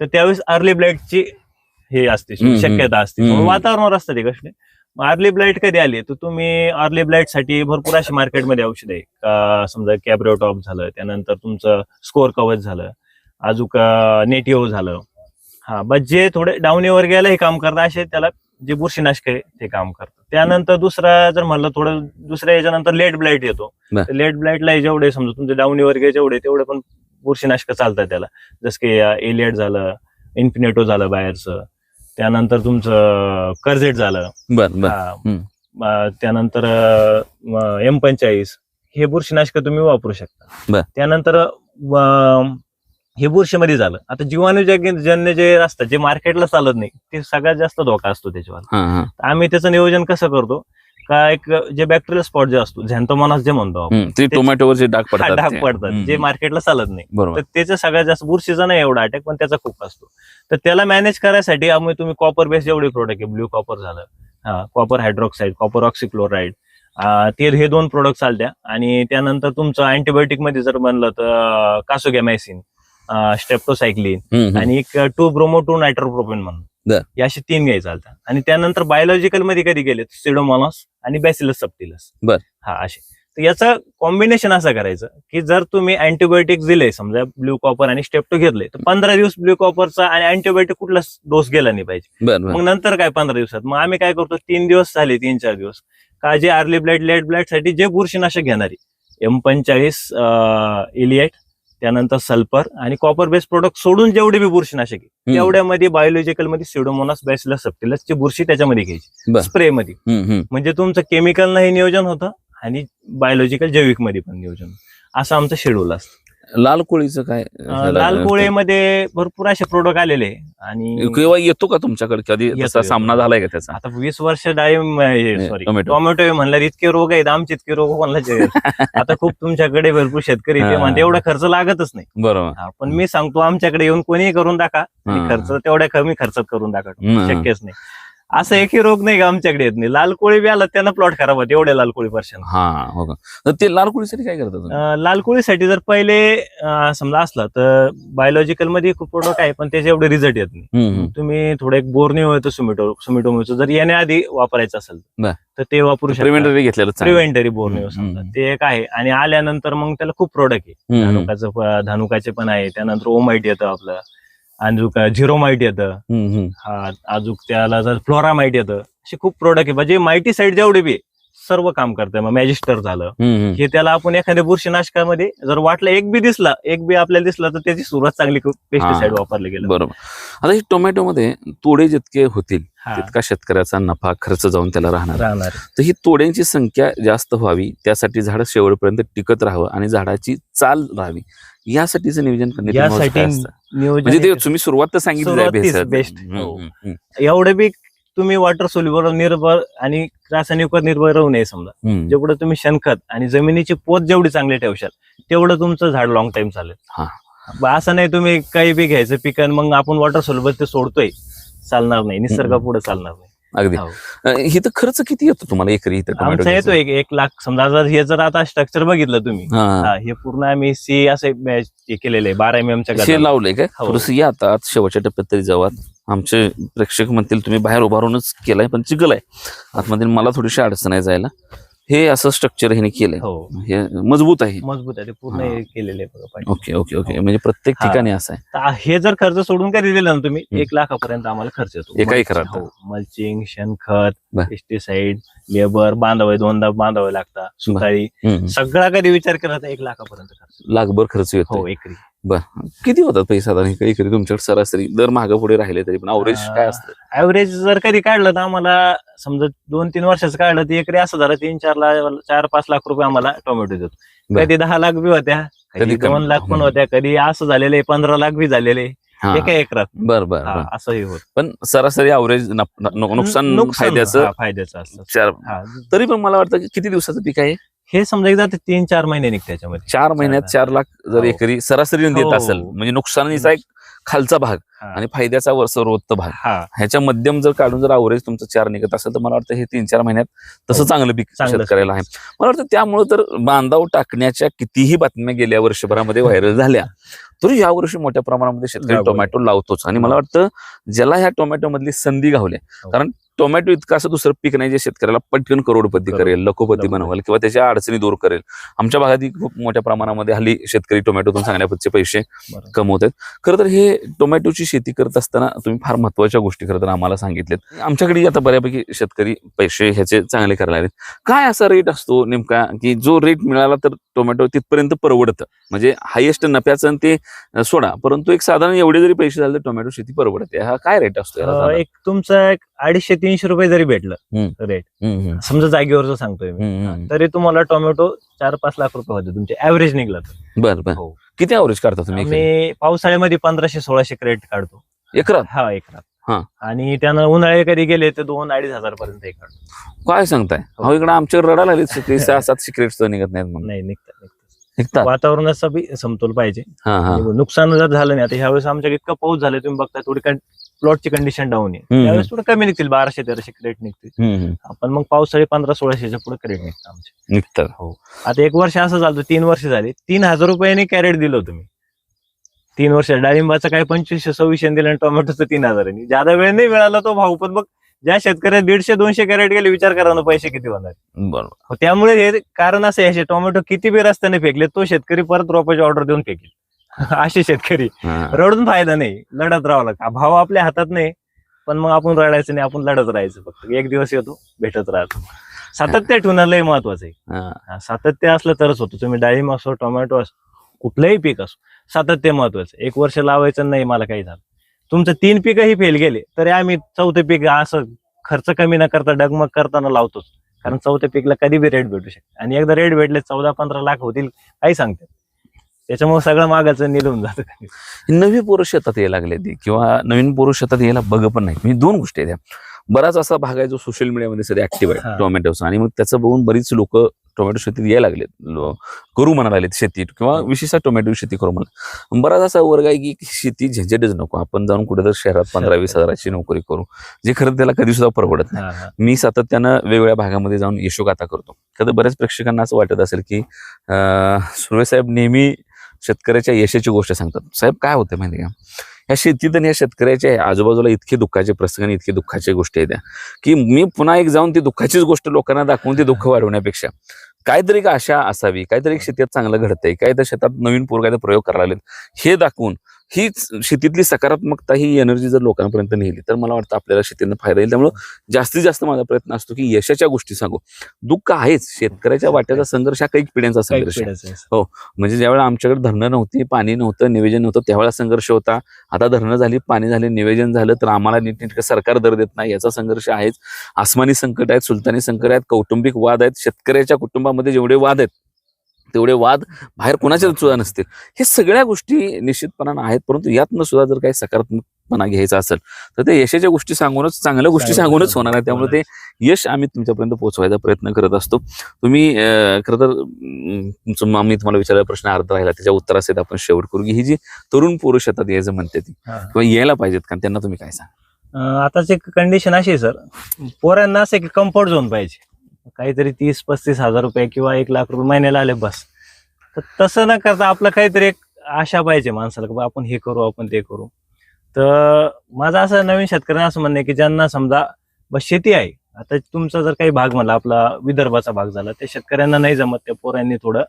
Speaker 2: तर त्यावेळेस अर्ली ब्लाइटची हे असते. शक्यता असते. वातावरणावर असतं ते कसले अर्ली ब्लाइट कधी आली तर तुम्ही अर्ली ब्लाइटसाठी भरपूर अशी मार्केटमध्ये औषध आहे. समजा कॅब्रिओ टॉप झालं त्यानंतर तुमचं स्कोअर कवच झालं अजून नेटिओ झालं. हा बस जे थोडे डाऊनीवर गेलं हे काम करतात असे त्याला जे बुरशीनाशक आहे ते काम करतात. त्यानंतर दुसरा जर म्हणलं थोडं दुसऱ्या याच्यानंतर लेट ब्लाइट येतो. लेट ब्लाइटला जेवढे समजा तुमचे डाऊनीवर गे जेवढे तेवढे पण बुरशीनाशक चालतात त्याला. जसं की एलियट झालं इन्फिनेटो झालं बाहेरचं. त्यानंतर तुमचं कर्जेट झालं.
Speaker 1: बर
Speaker 2: त्यानंतर एम पंचाळीस हे बुरशीनाशक तुम्ही वापरू. शकता. त्यानंतर हे बुरशीमध्ये झालं. आता जीवाणूजन्य जे असतात जे मार्केटला चालत नाही ते सगळ्यात जास्त धोका असतो त्याच्यावर. आम्ही त्याचं नियोजन कसं करतो? का एक जे बॅक्टेरियल स्पॉट जे असतो झॅन्थोमॉनास जे म्हणतो
Speaker 1: टोमॅटोवर जे डाग पडतात
Speaker 2: डाग. पडतात जे. मार्केटला चालत नाही. तर त्याचं सगळ्यात जास्त बुरशीचा नाही एवढा अटॅक पण त्याचा खूप असतो. तर त्याला मॅनेज करायसाठी आम्ही तुम्ही कॉपर बेस जेवढे प्रोडक्ट आहे ब्ल्यू कॉपर झालं हा कॉपर हायड्रॉक्साईड कॉपर ऑक्सिक्लोराईड ते हे दोन प्रोडक्ट चालत्या. आणि त्यानंतर तुमचं अँटीबायोटिकमध्ये जर म्हणलं तर कासोगॅमॅसिन स्टेप्टोसायक्लिन. आणि एक टू ब्रोमो टू नायट्रोप्रोपेन म्हणून. या असे तीन घ्यायचे चालतात आणि त्यानंतर बायोलॉजिकलमध्ये कधी गेले सिडोमॉनॉस आणि बॅसिलस सबटिलस
Speaker 1: बर.
Speaker 2: हा असे. तर याचं कॉम्बिनेशन असं करायचं की जर तुम्ही अँटीबायोटिक दिले समजा ब्ल्यू कॉपर आणि स्टेप्टो घेतले तर पंधरा दिवस ब्ल्यू कॉपरचा आणि अँटीबायोटिक कुठलाच डोस गेला नाही पाहिजे. मग नंतर काय पंधरा दिवसात? मग आम्ही काय करतो? तीन दिवस झाले तीन चार दिवस. का जे अर्ली ब्लड लेट ब्लडसाठी जे बुरशीनाशक घेणारी एम पंचाळीस इलिएट त्यानंतर सल्फर आणि कॉपर बेस्ड प्रोडक्ट सोडून जेवढे बी बुरशीनाशक आहे. तेवढ्यामध्ये बायोलॉजिकलमध्ये सिडोमोनास बॅसिलस सबटिलस ची बुरशी त्याच्यामध्ये घ्यायची. स्प्रे मध्ये. म्हणजे तुमचं केमिकल नाही नियोजन होतं आणि बायोलॉजिकल जैविकमध्ये पण नियोजन. असं आमचं शेड्यूल असतं
Speaker 1: लाल कोळीचं काय
Speaker 2: लाल कोळेमध्ये भरपूर असे प्रोडक्ट आलेले आहे. आणि
Speaker 1: किंवा येतो का तुमच्याकडे कधी
Speaker 2: येतो,
Speaker 1: तसा
Speaker 2: येतो.
Speaker 1: सामना झालाय का त्याचा
Speaker 2: आता वीस वर्ष डाळिंब सॉरी
Speaker 1: टोमॅटो.
Speaker 2: टोमॅटो म्हणलं इतके रोग आहेत आमचे इतके रोग म्हणलं आता खूप तुमच्याकडे भरपूर शेतकरी ते
Speaker 1: हा.
Speaker 2: म्हणते एवढा खर्च लागतच नाही
Speaker 1: बरोबर
Speaker 2: हा, पण मी सांगतो आमच्याकडे येऊन कोणीही करून टाका आणि
Speaker 1: हा.
Speaker 2: खर्च तेवढ्या कमी खर्चात करून टाका
Speaker 1: हम्म.
Speaker 2: शक्यच नाही असं एकही रोग नाही का आमच्याकडे येत नाही लाल कोळी बी आला त्यांना प्लॉट खराब होते एवढ्या लाल कोळी पर्शन
Speaker 1: हा हो का तर ते लाल कोळीसाठी काय करतात तुम्ही?
Speaker 2: लाल कोळीसाठी जर पहिले अं, समजा असला तर बायोलॉजिकलमध्ये खूप प्रोडक्ट आहे पण त्याचे एवढे रिझल्ट येत नाही
Speaker 1: हम्म, हम्म.
Speaker 2: तुम्ही थोडं एक बोर्निओ येतो सुमिटो सुमिटोमोचं जर येण्याआधी वापरायचं असेल
Speaker 1: बर.
Speaker 2: तर ते वापरू शकता
Speaker 1: प्रिव्हेंटरी घेतलेलं चांगलं.
Speaker 2: प्रिव्हेंटरी
Speaker 1: हम्म,
Speaker 2: समजा
Speaker 1: हम्म.
Speaker 2: ते एक आहे आणि आल्यानंतर मग त्याला खूप प्रोडक्ट आहे
Speaker 1: हम्म, हम्म.
Speaker 2: धानुकाचं प- धानुकाचे पण आहे त्यानंतर ओमाइट येतं आपलं अजूक झिरोमाइट येतं.
Speaker 1: हम्म, हम्म.
Speaker 2: हा अजूक त्याला जर फ्लोरामाइट येतं. असे खूप प्रोडक्ट आहे. म्हणजे माहिती साईड जेवढे बी सर्व काम करतंय. मग मॅजिस्टर झालं. हे त्याला आपण एखाद्या बुरशीनाशकामध्ये जर वाटलं एक बी दिसला एक बी आपल्याला दिसला तर त्याची सुरुवात चांगली पेस्टिसाइड. वापरले गेलं.
Speaker 1: बरोबर. आता हे टोमॅटो मध्ये तोडे जितके होतील तितका शेतकऱ्याचा नफा खर्च जाऊन त्याला राहणार.
Speaker 2: राहणार.
Speaker 1: तर ही तोड्यांची संख्या जास्त व्हावी त्यासाठी झाड शेवटपर्यंत टिकत राहावं आणि झाडाची चाल राहावी. यासाठीचं नियोजन
Speaker 2: यासाठी
Speaker 1: म्हणजे ते तुम्ही सुरुवात तर सांगितली हम्म,
Speaker 2: एवढे बी तुम्ही वॉटर सोल्युबल निर्भर आणि रासायनिकवर निर्भर राहू नये समजा. जेवढं तुम्ही शेणखत आणि जमिनीची पोत जेवढी चांगली ठेवशाल तेवढं तुमचं झाड लॉंग टाइम चालेल.
Speaker 1: हा.
Speaker 2: असं नाही तुम्ही काही बी घ्यायचं पिकन मग आपण वॉटर सोल्युबल ते सोडतोय चालणार नाही निसर्गा पुढे चालणार नाही.
Speaker 1: अगदी.
Speaker 2: हो.
Speaker 1: अं, इथं खर्च किती येतो तुम्हाला एकरी इथं
Speaker 2: येतो एक एक लाख. समजा जर हे जर आता स्ट्रक्चर बघितलं तुम्ही
Speaker 1: हा.
Speaker 2: हा, हे पूर्ण आम्ही सी असे हे केलेलं बारा एम एमच्या
Speaker 1: हे लावलंय काय?
Speaker 2: हो.
Speaker 1: थोडस या आता शेवटच्या टप्प्यात तरी जावा. आमचे प्रेक्षक म्हणतील तुम्ही बाहेर उभारूनच केलाय पण चिखल आहे. आतमध्ये मला थोडीशी अडचण आहे जायला. हे असं स्ट्रक्चर ह्याने केलंय.
Speaker 2: हो.
Speaker 1: हे मजबूत आहे.
Speaker 2: मजबूत आहे. ते पूर्ण
Speaker 1: हा.
Speaker 2: हे केलेले आहे बघा पाठी.
Speaker 1: Okay okay okay. म्हणजे प्रत्येक
Speaker 2: हा.
Speaker 1: ठिकाणी असं आहे.
Speaker 2: तर हे जर खर्च सोडून काय दिलेला ना तुम्ही
Speaker 1: हम्म.
Speaker 2: एक लाखापर्यंत आम्हाला खर्च येतो.
Speaker 1: एका
Speaker 2: मल्च-
Speaker 1: एकरात?
Speaker 2: हो, मल्चिंग शेणखत
Speaker 1: बर.
Speaker 2: पेस्टिसाइड लेबर बांधावे दोनदा बांधावे लागतात. सुताळी.
Speaker 1: हम्म.
Speaker 2: सगळा कधी विचार केला तर एक लाखापर्यंत खर्च
Speaker 1: लाखभर खर्च येतो
Speaker 2: हो एकरी.
Speaker 1: किती होतात पैसे साधारण इकडे तुमच्याकडे सरासरी दर मागे पुढे राहिले तरी पण अवरेज काय असतं
Speaker 2: ऍव्हरेज जर कधी काढलं तर आम्हाला समजा दोन तीन वर्षाचं काढलं तर एकरी असं झालं तीन चार लाख चार पाच लाख रुपये आम्हाला टोमॅटो देतो
Speaker 1: बर.
Speaker 2: कधी दहा लाख बी होत्या
Speaker 1: कधी.
Speaker 2: दोन लाख पण. होत्या कधी असं झालेले पंधरा लाख बी झालेले. एका एकरात
Speaker 1: बर बर बर.
Speaker 2: असंही होत
Speaker 1: पण सरासरी अवरेज नुकसान फायद्याचं
Speaker 2: फायद्याचं असतं.
Speaker 1: तरी पण मला वाटतं की किती दिवसाचं पीक आहे
Speaker 2: हे समजा एकदा ते तीन चार महिने निघते त्याच्यामध्ये
Speaker 1: चार महिन्यात चार लाख जर
Speaker 2: हो.
Speaker 1: एकरी सरासरी देत
Speaker 2: हो.
Speaker 1: असेल म्हणजे नुकसानीचा एक खालचा भाग
Speaker 2: हा.
Speaker 1: आणि फायद्याचा वर सर्वोत्त भाग
Speaker 2: हा
Speaker 1: ह्याच्या मध्यम जर काढून जर अवरेज तुमचं चार निघत असेल तर मला वाटतं हे तीन चार महिन्यात तसं
Speaker 2: हो.
Speaker 1: चांगलं पीक
Speaker 2: चांगलं
Speaker 1: शेतकऱ्याला आहे मला वाटतं त्यामुळे तर बांधाव टाकण्याच्या कितीही बातम्या गेल्या वर्षभरामध्ये व्हायरल झाल्या तरी या वर्षी मोठ्या प्रमाणामध्ये शेतकरी
Speaker 2: लागवड.
Speaker 1: टोमॅटो लावतोच आणि मला वाटतं ज्याला ह्या टोमॅटो मधली संधी गावल्या
Speaker 2: हो.
Speaker 1: कारण टोमॅटो इतकं असं दुसरं पीक नाही जे शेतकऱ्याला पटकन करोडपती
Speaker 2: करोड.
Speaker 1: करेल लखोपती. बनवाल किंवा त्याच्या अडचणी दूर करेल आमच्या भागातही खूप मोठ्या प्रमाणामध्ये हल्ली शेतकरी टोमॅटोतून चांगल्यापतीचे पैसे. कमवत आहेत खरं तर हे टोमॅटोची शेती करत असताना तुम्ही फार महत्त्वाच्या गोष्टी खरं तर आम्हाला सांगितल्यात आमच्याकडे आता बऱ्यापैकी शेतकरी पैसे ह्याचे चांगले करायला लागलेत काय असा रेट असतो नेमका की जो रेट मिळाला तर टोमॅटो तिथपर्यंत परवडतं म्हणजे हायेस्ट नफ्याचं आणि ते सोडा परंतु एक साधारण एवढे जरी पैसे झाले तर टोमॅटो शेती परवडते हा काय रेट असतो?
Speaker 2: एक तुमचं एक अडीचशे तीनशे रुपये जरी भेटलं. रेट समजा जागेवरच सांगतोय मी. तरी तुम्हाला टोमॅटो चार पाच लाख रुपये होते. तुमचे ऍव्हरेज निघला तर.
Speaker 1: बर बर. किती अवरेज काढता तुम्ही?
Speaker 2: आम्ही पावसाळ्यामध्ये पंधराशे सोळाशे क्रेट काढतो.
Speaker 1: एकरात?
Speaker 2: हा एकरात. आणि त्यानं उन्हाळे कधी गेले तर दोन अडीच हजार पर्यंत एक
Speaker 1: काय सांगताय?
Speaker 2: हो.
Speaker 1: इकडे आमच्याकडे रडायला लागले ते सहा सात सिक्रेट्स निघत नाहीत म्हणून.
Speaker 2: नाही निघतात वातावरणाचा बी समतोल पाहिजे. नुकसान जर झालं नाही आता ह्यावेळेस आमच्याकडे इतका पाऊस झाला तुम्ही बघता थोडी प्लॉटची कंडिशन डाऊन आहे. त्यावेळेस थोडं कमी निघतील बाराशे तेराशे क्रेट निघतील. आपण मग पावसाळी पंधरा सोळाशेच्या पुढे क्रेट निघतं आमचे.
Speaker 1: निघतात
Speaker 2: आता एक वर्ष असं झालं तीन वर्ष झाली. तीन हजार रुपयाने कॅरेट दिलं होतं मी. तीन वर्ष. डाळिंबाचं काय पंचवीसशे सव्वीसशे दिलं आणि टोमॅटोचं तीन हजारांनी ज्यादा वेळ नाही मिळाला तो भाऊ पण मग ज्या शेतकऱ्या दीडशे दोनशे कॅरेट गेले विचार करा ना पैसे किती होणार.
Speaker 1: बरोबर.
Speaker 2: हो, त्यामुळे हे कारण असं आहे टोमॅटो किती बी रस्त्याने फेकले तो शेतकरी परत रोपाची ऑर्डर देऊन फेकेल. असे शेतकरी.
Speaker 1: हा.
Speaker 2: रडून फायदा नाही. लढत राहावं लागतं. भाव आपल्या हातात नाही पण मग आपण रडायचं नाही आपण लढत राहायचं फक्त. एक दिवस येतो भेटत राहतो. सातत्य ठेवणं लय महत्वाचं आहे.
Speaker 1: हा.
Speaker 2: हा, सातत्य असलं तरच होतं. तुम्ही डाळिंब असो टोमॅटो असो कुठलंही पीक असो सातत्य महत्वाचं आहे. एक वर्ष लावायचं नाही मला काही झालं. तुमचं तीन पिकही फेल गेले तरी आम्ही चौथं पीक असं खर्च कमी न करता डगमग करताना लावतोच. कारण चौथ्या पीकला कधी बी रेट भेटू शकते. आणि एकदा रेट भेटले चौदा पंधरा लाख होतील काही सांगतात. त्याच्यामुळे सगळं मागाचं निघून जातं.
Speaker 1: नवी पोरं शेतात यायला लागले ती किंवा नवीन पोरं शेतात यायला बघ पण नाही म्हणजे दोन गोष्टी आहेत. बराच असा भाग आहे जो सोशल मीडियामध्ये सध्या ऍक्टिव्ह आहे
Speaker 2: हा.
Speaker 1: टोमॅटोचा आणि मग त्याचं बघून बरीच लोक टोमॅटो शेतीत यायला लागलेत. करू म्हणायला लागलेत शेती किंवा विशेषतः टोमॅटो शेती करू म्हणा. बराच असा वर्ग आहे की शेती झंझटच नको. आपण जाऊन कुठेतरी शहरात पंधरा वीस हजाराची नोकरी करू जे खरं त्याला कधी सुद्धा परवडत नाही.
Speaker 2: हा, हा.
Speaker 1: मी सातत्यानं वेगवेगळ्या भागामध्ये जाऊन यशोगाथा करतो. तर बऱ्याच प्रेक्षकांना असं वाटत असेल की अं, सुर्वे साहेब नेहमी शेतकऱ्याच्या यशाची गोष्ट सांगतात. साहेब काय होतं माहिती का? या शेतीत आणि या शेतकऱ्याच्या आजूबाजूला इतके दुःखाचे प्रसंग आणि इतके दुःखाच्या गोष्टी आहेत. की मी पुन्हा एक जाऊन ती दुःखाचीच गोष्ट लोकांना दाखवून ती दुःख वाढवण्यापेक्षा काहीतरी एक आशा असावी काहीतरी शेतीत चांगलं घडतंय काहीतरी शेतात नवीन पोरगायचा प्रयोग करायला लागलेत हे दाखवून हीच शेतीतली सकारात्मकता ही एनर्जी जर लोकांपर्यंत नेली तर मला वाटतं आपल्याला शेतीनं फायदा येईल. त्यामुळे जास्तीत जास्त माझा प्रयत्न असतो की यशाच्या गोष्टी सांगू. दुःख आहेच. शेतकऱ्याच्या वाट्याचा संघर्ष हा काही पिढ्यांचा संघर्ष आहे. म्हणजे ज्यावेळेला आमच्याकडे धरणं नव्हती पाणी नव्हतं निवेदन नव्हतं त्यावेळेला संघर्ष होता. आता धरणं झाली पाणी झाले निवेदन झालं तर आम्हाला नीटनेटकं सरकार दर देत नाही याचा संघर्ष आहेच. आसमानी संकट आहेत सुलतानी संकट आहेत कौटुंबिक वाद आहेत. शेतकऱ्याच्या कुटुंबामध्ये जेवढे वाद आहेत तेवढे वाद बाहेर कोणाच्या सुद्धा नसतील. हे सगळ्या गोष्टी निश्चितपणानं आहेत परंतु यातनं सुद्धा जर काही सकारात्मकपणा घ्यायचा असेल तर ते यशाच्या गोष्टी सांगूनच चांगल्या गोष्टी सांगूनच होणार आहे त्यामुळे ते यश आम्ही तुमच्यापर्यंत पोहोचवायचा प्रयत्न करत असतो. तुम्ही खरं तर तुमचं मी तुम्हाला विचारलेला प्रश्न अर्ध राहिला त्याच्या उत्तरासहित आपण शेवट करू की ही जी तरुण पुरुष शेतात यायचं म्हणते ती
Speaker 2: हा.
Speaker 1: किंवा यायला पाहिजेत का त्यांना तुम्ही काय सांगा?
Speaker 2: आताची कंडिशन अशी आहे सर. पोरांना असं की कम्फर्ट झोन पाहिजे. काहीतरी तीस पस्तीस हजार रुपये किंवा एक लाख रुपये महिन्याला आले बस. तर तसं न करता आपलं काहीतरी एक आशा पाहिजे माणसाला की आपण हे करू आपण ते करू. तर माझं असं नवीन शेतकऱ्यांना असं म्हणणं आहे की ज्यांना समजा बस शेती आहे आता तुमचा जर काही भाग म्हणला आपला विदर्भाचा भाग झाला त्या शेतकऱ्यांना नाही जमत त्या पोरांनी थोडं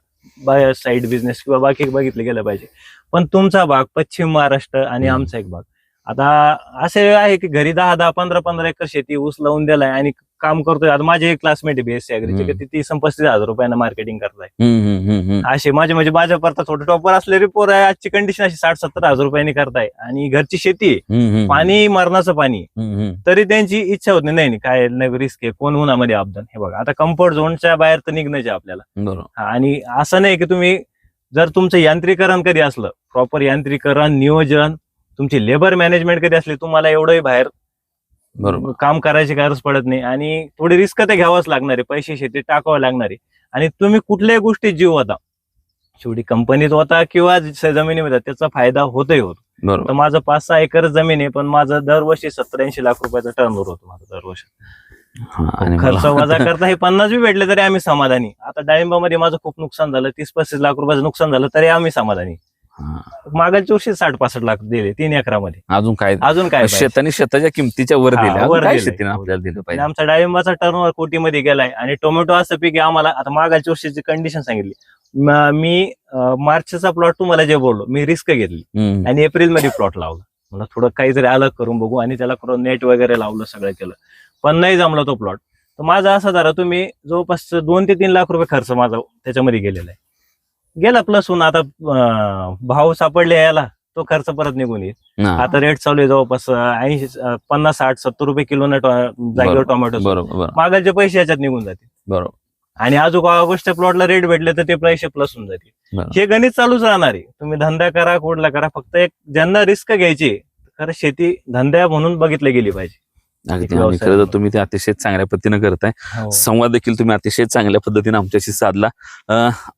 Speaker 2: बाय साईड बिझनेस किंवा बाकी बघितलं गेलं पाहिजे. पण तुमचा भाग पश्चिम महाराष्ट्र आणि. आमचा एक भाग. आता असे आहे की घरी दहा दहा पंधरा पंधरा एकर शेती ऊस लावून दिलाय आणि काम करतोय आता माझे एक क्लासमेट आहे बीएससी अग्रीचे. ते तीस पस्तीस हजार रुपयानं मार्केटिंग करताय. असे माझे म्हणजे माझ्या परता थोडे टॉपर असलेले पोर आहे आजची कंडिशन अशी साठ सत्तर हजार रुपयांनी करताय आणि घरची शेती आहे. पाणी मरणाचं पाणी. तरी त्यांची इच्छा होत नाही, नाही काय नाही रिस्क आहे कोण उन्हामध्ये अपदान हे बघा आता कम्फर्ट झोनच्या बाहेर तर निघण्याचे आपल्याला आणि असं नाही की तुम्ही जर तुमचं यांत्रिकरण कधी असलं प्रॉपर यांत्रिकरण नियोजन तुमची लेबर मॅनेजमेंट कधी असली तुम्हाला एवढंही बाहेर
Speaker 1: बरोबर.
Speaker 2: काम करायची गरज पडत नाही. आणि थोडी रिस्क ते घ्यावंच लागणार आहे पैसे शेतीत टाकावं लागणार. आहे आणि तुम्ही कुठल्याही गोष्टीत जीव होता. शेवटी कंपनीत होता किंवा जमिनीमध्ये होता, त्याचा फायदा होतही होतो.
Speaker 1: बरोबर.
Speaker 2: तर माझं पाच सहा एकर जमीन आहे पण माझं दरवर्षी सत्तर ऐंशी लाख रुपयाचा टर्नओव्हर होतो माझं दरवर्षी. खर्च वजा करता हे पन्नास बी भेटले तरी आम्ही समाधानी. आता डाळिंबामध्ये माझं खूप नुकसान झालं तीस पस्तीस लाख रुपयाचं नुकसान झालं तरी आम्ही समाधानी. मागाच्या वर्षी साठ पासष्ट लाख दिले तीन एकरामध्ये.
Speaker 1: अजून काय?
Speaker 2: अजून काय?
Speaker 1: शेताने शेताच्या किमतीच्या वर दिल्या.
Speaker 2: वर.
Speaker 1: शेतीने आपल्याला दिलं पाहिजे?
Speaker 2: आमचा डाळिंबाचा टर्नओव्हर कोटीमध्ये गेलाय. आणि टोमॅटो असं पीक आम्हाला. आता मागाच्या वर्षीची कंडिशन सांगितली. म- मार्चचा प्लॉट तुम्हाला जे बोललो मी रिस्क घेतली. आणि एप्रिलमध्ये प्लॉट लावला. मला थोडं काहीतरी अलग करून बघू. आणि त्याला करून नेट वगैरे लावलं सगळं केलं. पण नाही जमला तो प्लॉट तर माझा असा झाला तुम्ही जवळपास दोन ते तीन लाख रुपये खर्च माझा त्याच्यामध्ये गेलेला आहे. गेला प्लस होऊन आता अं, भाव सापडले याला. तो खर्च परत निघून येईल.
Speaker 1: हा,
Speaker 2: आता रेट चालू आहे जवळपास ऐंशी पन्नास साठ सत्तर रुपये किलो जागेवर टोमॅटो
Speaker 1: बरोबर बरोबर.
Speaker 2: मागाचे पैसे याच्यात निघून जातील.
Speaker 1: बरोबर.
Speaker 2: आणि अजून ऑगस्टच्या प्लॉटला रेट भेटले तर ते पैसे प्लस होऊन जातील.
Speaker 1: बरोबर.
Speaker 2: हे गणित चालूच राहणार आहे. तुम्ही धंदा करा कुठला करा. फक्त एक ज्यांना रिस्क घ्यायची खरं शेती धंद्या म्हणून बघितली गेली पाहिजे.
Speaker 1: अगदी. आणि खरं तर. तुम्ही ते अतिशय चांगल्या पद्धतीने करताय. संवाद देखील तुम्ही अतिशय चांगल्या पद्धतीने आमच्याशी साधला.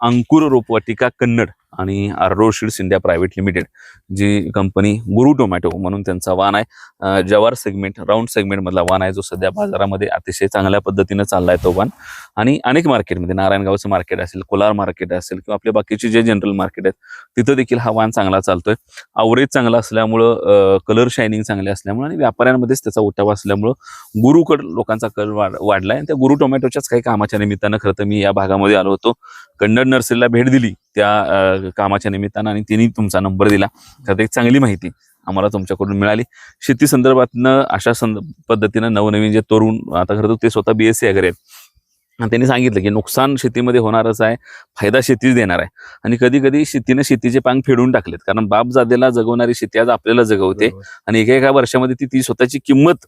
Speaker 1: अंकुर रोपवाटिका कन्नड. आणि आर्रो इंडिया प्रायव्हेट लिमिटेड जी कंपनी गुरु टोमॅटो म्हणून त्यांचा वाण आहे. जवार सेगमेंट राऊंड सेगमेंट मधला वाण आहे जो सध्या बाजारामध्ये अतिशय चांगल्या पद्धतीने चाललाय तो वाण आणि अनेक मार्केटमध्ये नारायणगावचं मार्केट असेल कोलार मार्केट असेल किंवा आपले बाकीचे जे जनरल मार्केट आहेत तिथं देखील हा वाण चांगला चालतोय. आवरेज चांगला असल्यामुळं कलर शायनिंग चांगले असल्यामुळे आणि व्यापाऱ्यांमध्येच त्याचा उठाव असल्यामुळं गुरुकड लोकांचा कल वाढ वाढलाय. आणि त्या गुरु टोमॅटोच्याच काही कामाच्या निमित्तानं खरं तर मी या भागामध्ये आलो होतो. कन्नड नर्सरीला भेट दिली त्या कामाच्या निमित्तानं आणि त्यांनी तुमचा नंबर दिला. तर एक चांगली माहिती आम्हाला तुमच्याकडून मिळाली. शेती संदर्भातनं अशा संद पद्धतीनं नवनवीन जे तरुण आता खरं तर ते स्वतः बीएससी वगैरे आहेत. आणि त्यांनी सांगितलं की नुकसान शेतीमध्ये होणारच आहे फायदा शेतीच देणार आहे. आणि कधी कधी शेतीनं शेतीचे पांग फेडून टाकलेत. कारण बाप जादेला जगवणारी शेती आज आपल्याला जगवते आणि एका एका वर्षामध्ये ती ती स्वतःची किंमत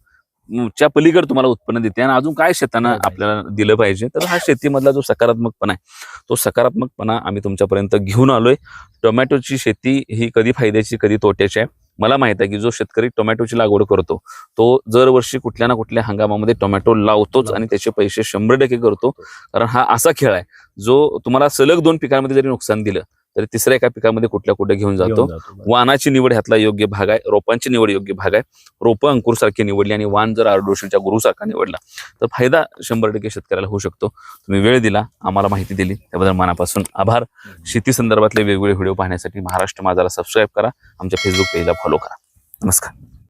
Speaker 1: च्या पलीकडे तुम्हाला उत्पन्न देते. आणि अजून काय शेतानं. आपल्याला दिलं पाहिजे तर हा शेतीमधला जो सकारात्मकपणा आहे तो सकारात्मकपणा आम्ही तुमच्यापर्यंत घेऊन आलोय. टोमॅटोची शेती ही कधी फायद्याची कधी तोट्याची आहे? मला माहीत आहे की जो शेतकरी टोमॅटोची लागवड करतो तो दरवर्षी कुठल्या ना कुठल्या हंगामामध्ये टोमॅटो लावतोच आणि त्याचे पैसे शंभर टक्के करतो. कारण हा असा खेळ आहे जो तुम्हाला सलग दोन पिकांमध्ये जरी नुकसान दिलं तरी तिसऱ्या एका पिकामध्ये कुठल्या कुठे घेऊन जातो. वाणाची निवड ह्यातला योग्य भाग आहे रोपांची निवड योग्य भाग आहे. रोपं अंकुरसारखी निवडली आणि वाण जर आरडोशीच्या गुरुसारखा निवडला तर फायदा शंभर टक्के शेतकऱ्याला होऊ शकतो. तुम्ही वेळ दिला आम्हाला माहिती दिली त्याबद्दल मनापासून आभार. शेती संदर्भातले वेगवेगळे व्हिडिओ पाहण्यासाठी महाराष्ट्र माझाला सबस्क्राईब करा आमच्या फेसबुक पेजला फॉलो करा. नमस्कार.